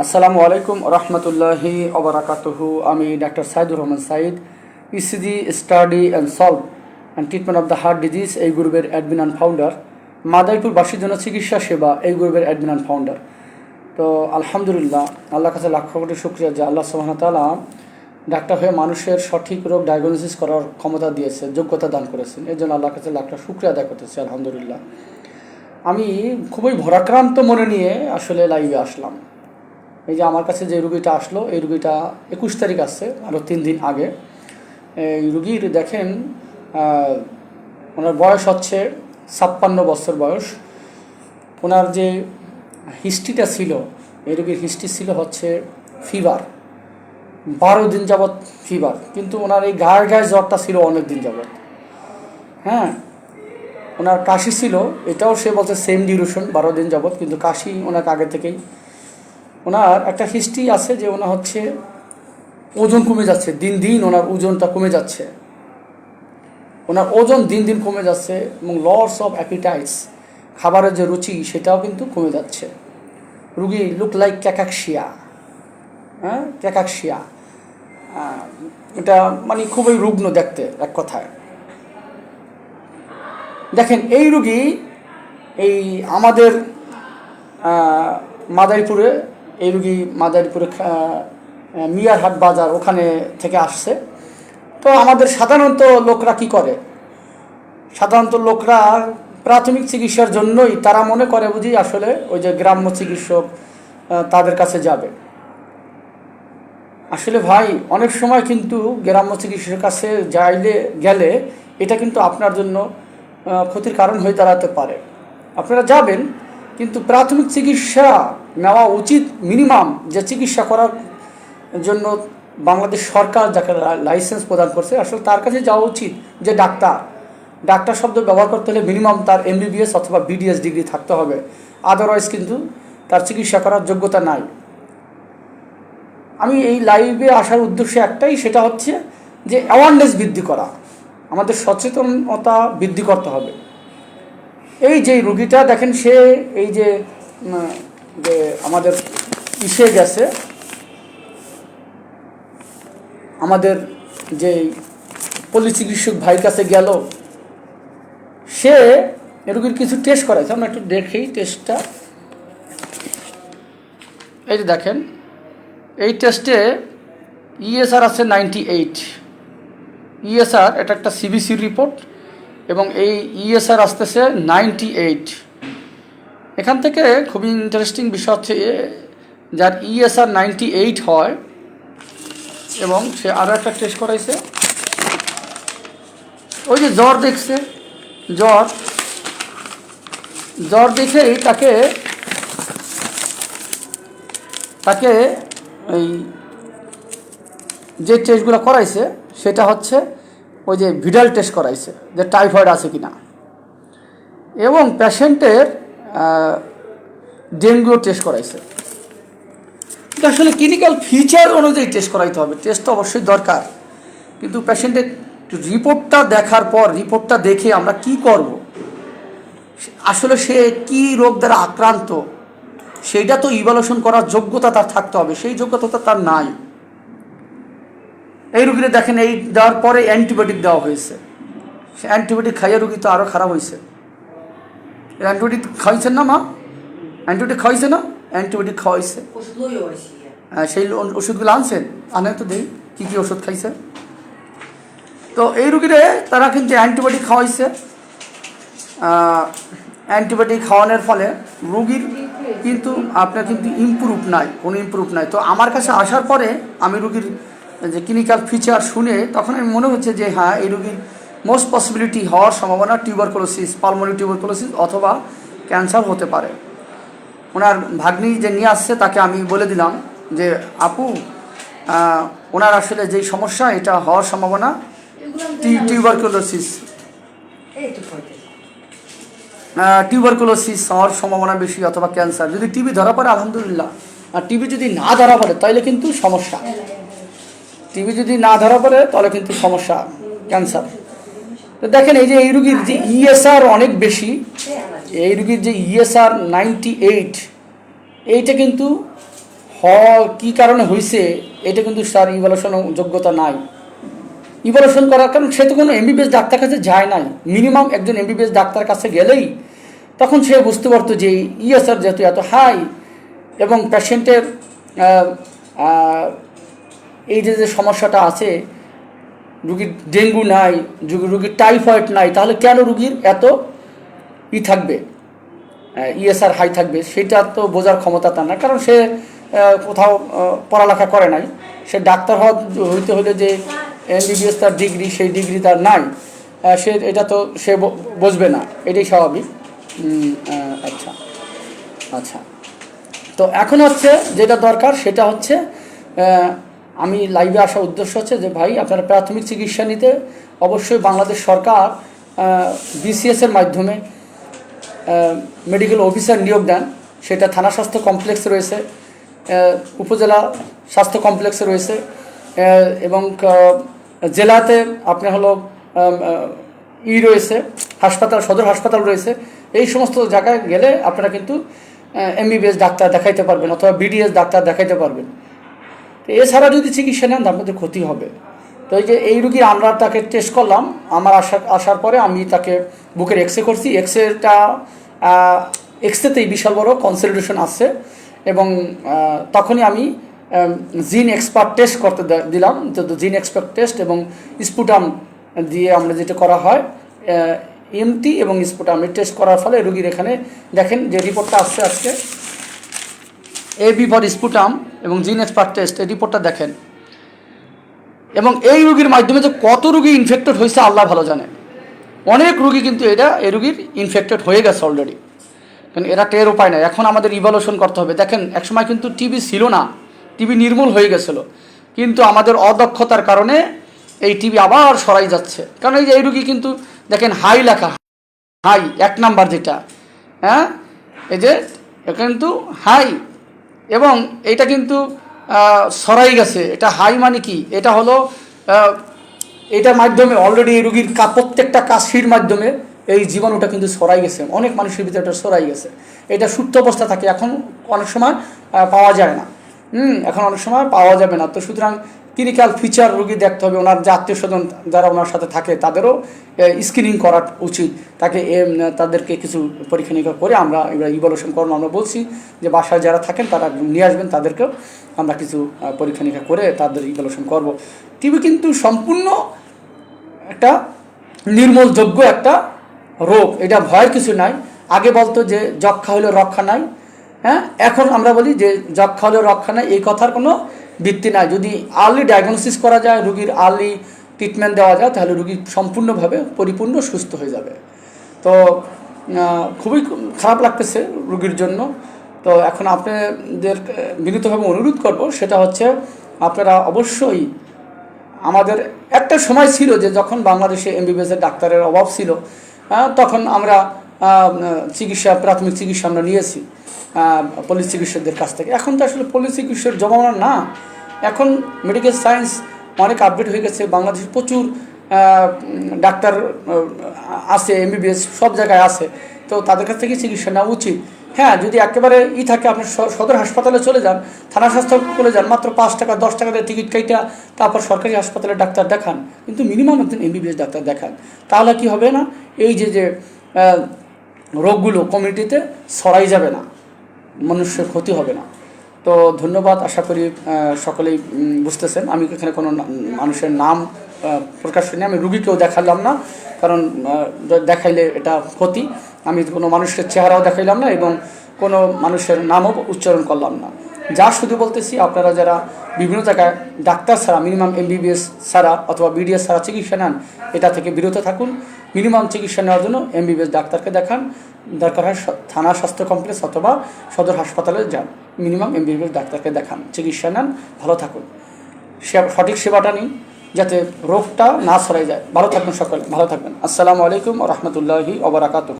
আসসালামু আলাইকুম রহমতুল্লাহি ওবরাকাতুহু। আমি doctor Saidur Rahman Sayeed ECG study and solve and treatment of the heart disease এই গ্রুপের অ্যাডমিন অ্যান্ড ফাউন্ডার মাদারীপুরবাসীর জন্য চিকিৎসা সেবা, এই গ্রুপের অ্যাডমিন অ্যান্ড ফাউন্ডার তো আলহামদুলিল্লাহ, আল্লাহর কাছে লাখ কোটি শুক্রিয়া যে আল্লাহ তাআলা ডাক্তার হয়ে মানুষের সঠিক রোগ ডায়াগনোসিস করার ক্ষমতা দিয়েছে, যোগ্যতা দান করেছেন। এর জন্য আল্লাহর কাছে লাখটা শুক্রিয়া আদায় করতেছি, আলহামদুলিল্লাহ। আমি খুবই ভরাক্রান্ত মনে নিয়ে আসলে লাইভে আসলাম। এই যে আমার কাছে যে রুগীটা আসলো, এই রুগীটা একুশ তারিখ আসছে আরও তিন দিন আগে। এই রুগীর দেখেন ওনার বয়স হচ্ছে ছাপ্পান্ন বছর বয়স। ওনার যে হিস্ট্রিটা ছিল, এই রুগীর হিস্ট্রি ছিল হচ্ছে ফিভার। বারো দিন যাবৎ ফিভার, কিন্তু ওনার এই গায়ে গায়ে জ্বরটা ছিল অনেক দিন যাবৎ। হ্যাঁ ওনার কাশি ছিল, এটাও সে বলছে সেম ডিউরেশন বারো দিন যাবৎ, কিন্তু কাশি ওনাকে আগে থেকেই ওনার একটা হিস্ট্রি আছে যে ওনার হচ্ছে ওজন কমে যাচ্ছে, দিন দিন ওনার ওজনটা কমে যাচ্ছে। ওনার ওজন দিন দিন কমে যাচ্ছে এবং লস অফ অ্যাপিটাইটস খাবারের যে রুচি সেটাও কিন্তু কমে যাচ্ছে। রুগী লুক লাইক ক্যাকাকশিয়া হ্যাঁ? ক্যাকাকশিয়া এটা মানে খুবই রুগ্ন দেখতে এক কথায়। দেখেন, এই রুগী এই আমাদের মাদারীপুরে এই রুগী মাদারীপুরে মিয়ারহাট বাজার ওখানে থেকে আসছে। তো আমাদের সাধারণত লোকরা কি করে? সাধারণত লোকরা প্রাথমিক চিকিৎসার জন্যই তারা মনে করে বুঝি আসলে ওই যে গ্রাম্য চিকিৎসক তাদের কাছে যাবে। আসলে ভাই, অনেক সময় কিন্তু গ্রাম্য চিকিৎসকের কাছে যাইলে, গেলে এটা কিন্তু আপনার জন্য ক্ষতির কারণ হয়ে দাঁড়াতে পারে। আপনারা যাবেন, কিন্তু প্রাথমিক চিকিৎসা নেওয়া উচিত মিনিমাম যে চিকিৎসা করার জন্য বাংলাদেশ সরকার যাকে লাইসেন্স প্রদান করছে, আসলে তার কাছে যাওয়া উচিত যে ডাক্তার। ডাক্তার শব্দ ব্যবহার করতে হলে মিনিমাম তার এমবিবিএস অথবা বিডিএস ডিগ্রি থাকতে হবে। আদারওয়াইজ কিন্তু তার চিকিৎসা করার যোগ্যতা নাই। আমি এই লাইভে আসার উদ্দেশ্য একটাই, সেটা হচ্ছে যে অ্যাওয়ারনেস বৃদ্ধি করা। আমাদের সচেতনতা বৃদ্ধি করতে হবে। এই যে রুগীটা দেখেন, সে এই যে যে আমাদের ইসে গেছে, আমাদের যে পল্লী চিকিৎসক ভাইয়ের কাছে গেল, সে এ রুগীর কিছু টেস্ট করাইছে। আমরা একটু দেখি টেস্টটা এই যে দেখেন, এই টেস্টে ইএসআর আছে নাইনটি এইট ইএসআর এটা একটা সিবিসি রিপোর্ট এবং এই ইএসআর আসতেছে নাইনটি এইট এখান থেকে খুবই ইন্টারেস্টিং বিষয় হচ্ছে যার ইএসআর নাইনটি এইট হয়, এবং সে আরও একটা টেস্ট করাইছে। ওই যে জ্বর দেখছে, জ্বর। জ্বর দেখেই তাকে তাকে এই যে টেস্টগুলো করাইছে, সেটা হচ্ছে ওই যে ভিডাল টেস্ট করাইছে, যে টাইফয়েড আছে কি না এবং পেশেন্টের ডেঙ্গুও টেস্ট করাইছে। আসলে ক্লিনিক্যাল ফিচার অনুযায়ী টেস্ট করাইতে হবে। টেস্ট তো অবশ্যই দরকার। কিন্তু পেশেন্টের রিপোর্টটা দেখার পর রিপোর্টটা দেখে আমরা কি করব? আসলে সে কি রোগ দ্বারা আক্রান্ত? সেইটা তো ইভালুয়েশন করার যোগ্যতা তার থাকতে হবে। সেই যোগ্যতা তার নাই। এই রুগীরা দেখেন, এই দেওয়ার পরে অ্যান্টিবায়োটিক দেওয়া হয়েছে। সে অ্যান্টিবায়োটিক খাইয়ে রুগী তো আরও খারাপ হয়েছে অ্যান্টিবায়োটিক খাইছেন না মা? অ্যান্টিবায়োটিক খাইছে না? অ্যান্টিবায়োটিক খাওয়াইছে হ্যাঁ, সেই ওষুধগুলো আনছেন আনে তো দেখি কী কী ওষুধ খাইছে। তো এই রুগীরে তারা কিন্তু অ্যান্টিবায়োটিক খাওয়াইছে। অ্যান্টিবায়োটিক খাওয়ানোর ফলে রুগীর কিন্তু আপনার কিন্তু ইমপ্রুভ নাই কোনো ইমপ্রুভ নাই। তো আমার কাছে আসার পরে আমি রুগীর যে ক্লিনিক্যাল ফিচার শুনে তখন আমি মনে হচ্ছে যে হ্যাঁ এই রুগীর মোস্ট পসিবিলিটি হওয়ার সম্ভাবনা টিউবারকুলোসিস পালমোনি টিউবারকুলোসিস অথবা ক্যান্সার হতে পারে। ওনার ভাগ্নি যে নিয়ে আসছে তাকে আমি বলে দিলাম যে আপু ওনার আসলে যেই সমস্যা এটা হওয়ার সম্ভাবনা টিউবারকুলোসিস টিউবারকুলোসিস হওয়ার সম্ভাবনা বেশি অথবা ক্যান্সার যদি টিবি ধরা পড়ে আলহামদুলিল্লাহ। আর টিবি যদি না ধরা পড়ে তাহলে কিন্তু সমস্যা। টিবি যদি না ধরা পড়ে তাহলে কিন্তু সমস্যা ক্যান্সার তো দেখেন এই যে এই রুগীর যে ইএসআর অনেক বেশি। এই রুগীর যে ইএসআর নাইনটি এইট এইটা কিন্তু হ কি কারণে হয়েছে এটা কিন্তু তার ইভ্যালুয়েশন যোগ্যতা নাই। ইভ্যালুয়েশন করার কারণ সে তো কোনো এমবিবিএস ডাক্তার কাছে যায় নাই। মিনিমাম একজন এমবিবিএস ডাক্তার কাছে গেলেই তখন সে বুঝতে পারতো যে ইএসআর যেহেতু এত হাই এবং পেশেন্টের এই যে যে সমস্যাটা আছে রুগীর ডেঙ্গু নাই রুগীর টাইফয়েড নাই, তাহলে কেন রুগীর এত ই থাকবে? ইএসআর হাই থাকবে, সেটা তো বোঝার ক্ষমতা তার না কারণ সে কোথাও পড়ালেখা করে নাই। সে ডাক্তার হওয়া হইতে হলে যে এমবিবিএস তার ডিগ্রি, সেই ডিগ্রি তার নাই। সে, এটা তো সে বুঝবে না। এটাই স্বাভাবিক। আচ্ছা। আচ্ছা। তো এখন হচ্ছে যেটা দরকার, সেটা হচ্ছে আমি লাইভে আসার উদ্দেশ্য হচ্ছে যে, ভাই, আপনারা প্রাথমিক চিকিৎসা নিতে অবশ্যই বাংলাদেশ সরকার বিসিএস এর মাধ্যমে মেডিকেল অফিসার নিয়োগ দেন। সেটা থানা স্বাস্থ্য কমপ্লেক্স রয়েছে উপজেলা স্বাস্থ্য কমপ্লেক্সে রয়েছে এবং জেলাতে আপনার হলো ই রয়েছে, হাসপাতাল, সদর হাসপাতাল রয়েছে। এই সমস্ত জায়গায় গেলে আপনারা কিন্তু এমবিবিএস ডাক্তার দেখাইতে পারবেন অথবা বিডিএস ডাক্তার দেখাইতে পারবেন। তো এছাড়া যদি চিকিৎসা নেন আপনাদের ক্ষতি হবে। তো এই যে এই রুগীর আমরা তাকে টেস্ট করলাম, আমার আসা, আসার পরে আমি তাকে বুকের এক্সরে করছি। এক্স এক্সরেটা এক্সরেতেই বিশাল বড় কনসেন্ট্রেশন আসছে এবং তখনই আমি জিন এক্সপার্ট টেস্ট করতে দিলাম। তো জিন এক্সপার্ট টেস্ট এবং স্পুটাম দিয়ে আমরা যেটা করা হয় এমটি এবং স্পুটাম টেস্ট করার ফলে রুগীর এখানে দেখেন যে রিপোর্টটা আসছে আজকে। বি ফর স্পুটাম এবং জিন এক্সপার্ট টেস্ট, এই রিপোর্টটা দেখেন। এবং এই রুগীর মাধ্যমে যে কত রুগী ইনফেক্টেড হয়েছে, আল্লাহ ভালো জানে। অনেক রুগী কিন্তু এটা এই রুগীর ইনফেক্টেড হয়ে গেছে অলরেডি কারণ এরা টের উপায় নাই। এখন আমাদের ইভলিউশন করতে হবে। দেখেন, একসময় কিন্তু টিবি ছিল না। টিবি নির্মূল হয়ে গেছিল। কিন্তু আমাদের অদক্ষতার কারণে এই টিবি আবার সরাই যাচ্ছে। কারণ এই যে, এই রুগী কিন্তু দেখেন, হাই লেখা। হাই, এক নাম্বার যেটা। হ্যাঁ? এই যে কিন্তু হাই। এবং এটা কিন্তু সরাই গেছে। এটা হাই মানে কি? এটা হলো এটার মাধ্যমে অলরেডি রুগীর প্রত্যেকটা কাশির মাধ্যমে এই জীবাণুটা কিন্তু সরাই গেছে। অনেক মানুষের ভিতরে এটা সরাই গেছে। এটা সুপ্ত অবস্থা থাকে। এখন অনেক সময় পাওয়া যায় না। হুম, এখন অনেক সময় পাওয়া যাবে না। তো সুতরাং ক্লিনিক্যাল ফিচার রোগী দেখতে হবে, ওনার যে আত্মীয় স্বজন যারা ওনার সাথে থাকে, তাদেরও স্ক্রিনিং করা উচিত। তাকে তাদেরকে কিছু পরীক্ষা নিরীক্ষা করে আমরা ইভলিউশন করানো আমরা বলছি যে বাসায় যারা থাকেন, তারা নিয়ে আসবেন, তাদেরকেও আমরা কিছু পরীক্ষা নিরীক্ষা করে তাদের ইভলিউশন করব। টিবি কিন্তু সম্পূর্ণ একটা নির্মূলযোগ্য একটা রোগ, এটা ভয়ের কিছু নাই। আগে বলতো যে যক্ষা হলে রক্ষা নাই হ্যাঁ? এখন আমরা বলি যে যক্ষা হলে রক্ষা নাই, এই কথার কোনো ভিত্তি নাই। যদি আর্লি ডায়াগনোসিস করা যায়, রুগীর আর্লি ট্রিটমেন্ট দেওয়া যায়, তাহলে রুগী সম্পূর্ণভাবে পরিপূর্ণ সুস্থ হয়ে যাবে। তো খুবই খারাপ লাগতেছে রুগীর জন্য। তো এখন আপনাদের বিনীতভাবে অনুরোধ করব, সেটা হচ্ছে আপনারা অবশ্যই আমাদের একটা সময় ছিল যে যখন বাংলাদেশে এমবিবিএসের ডাক্তারের অভাব ছিল তখন আমরা চিকিৎসা, প্রাথমিক চিকিৎসা আমরা নিয়েছি। পল্লী চিকিৎসকদের কাছ থেকে। এখন তো আসলে পল্লী চিকিৎসার জমানা না। এখন মেডিকেল সায়েন্স অনেক আপডেট হয়ে গেছে। বাংলাদেশে প্রচুর ডাক্তার আছে এমবিবিএস সব জায়গায় আছে। তো তাদের কাছ থেকে চিকিৎসা নেওয়া উচিত। হ্যাঁ যদি একেবারে ই থাকে, আপনি সদর হাসপাতালে চলে যান, থানা স্বাস্থ্য চলে যান, মাত্র পাঁচ টাকা, দশ টাকা দিয়ে টিকিট কাইটা তারপর সরকারি হাসপাতালে ডাক্তার দেখান। কিন্তু মিনিমাম একজন এমবিবিএস ডাক্তার দেখান। তাহলে কি হবে না? এই যে যে রোগগুলো কমিউনিটিতে ছড়াই যাবে না। মানুষের ক্ষতি হবে না। তো ধন্যবাদ, আশা করি সকলেই বুঝতেছেন। আমি এখানে কোনো মানুষের নাম প্রকাশ করিনি। আমি রুগীকেও দেখালাম না, কারণ দেখাইলে এটা ক্ষতি। আমি কোনো মানুষের চেহারাও দেখাইলাম না এবং কোনো মানুষের নামও উচ্চারণ করলাম না। যা শুধু বলতেছি, আপনারা যারা বিভিন্ন জায়গায় ডাক্তার ছাড়া মিনিমাম এমবিবিএস ছাড়া অথবা বিডিএস ছাড়া চিকিৎসা নেন, এটা থেকে বিরত থাকুন। মিনিমাম চিকিৎসা নেওয়ার জন্য এমবিবিএস ডাক্তারকে দেখান। দরকার হয় থানা স্বাস্থ্য কমপ্লেক্স অথবা সদর হাসপাতালে যান। মিনিমাম এমবিবিএস ডাক্তারকে দেখান, চিকিৎসা নেন, ভালো থাকুন। সঠিক সেবাটা নিন, যাতে রোগটা না ছড়াই যায়। ভালো থাকবেন সকলে, ভালো থাকবেন। আসসালামু আলাইকুম রহমতুল্লাহি ওবরাকাতু